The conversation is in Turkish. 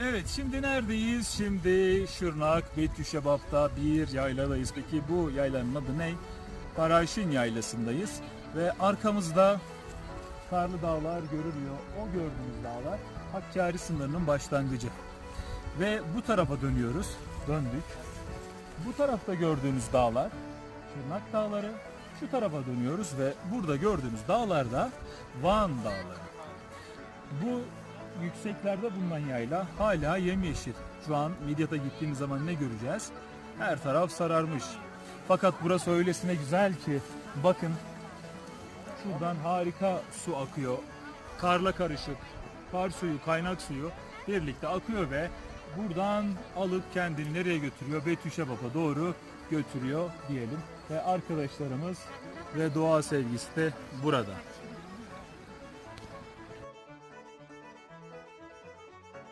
Evet şimdi neredeyiz? Şimdi Şırnak Betüşebap'ta bir yayladayız. Peki bu yaylanın adı ne? Karaşin Yaylası'ndayız. Ve arkamızda karlı dağlar görülüyor. O gördüğünüz dağlar Hakkari sınırının başlangıcı. Ve bu tarafa dönüyoruz. Döndük. Bu tarafta gördüğünüz dağlar Şırnak Dağları. Şu tarafa dönüyoruz ve burada gördüğünüz dağlar da Van Dağları. Bu yükseklerde bulunan yayla hala yemyeşil. Şu an Midyat'a gittiğimiz zaman ne göreceğiz? Her taraf sararmış. Fakat burası öylesine güzel ki bakın şuradan harika su akıyor. Karla karışık. Kar suyu, kaynak suyu birlikte akıyor ve buradan alıp kendini nereye götürüyor? Betüşebap'a doğru götürüyor diyelim. Ve arkadaşlarımız ve doğa sevgisi de burada.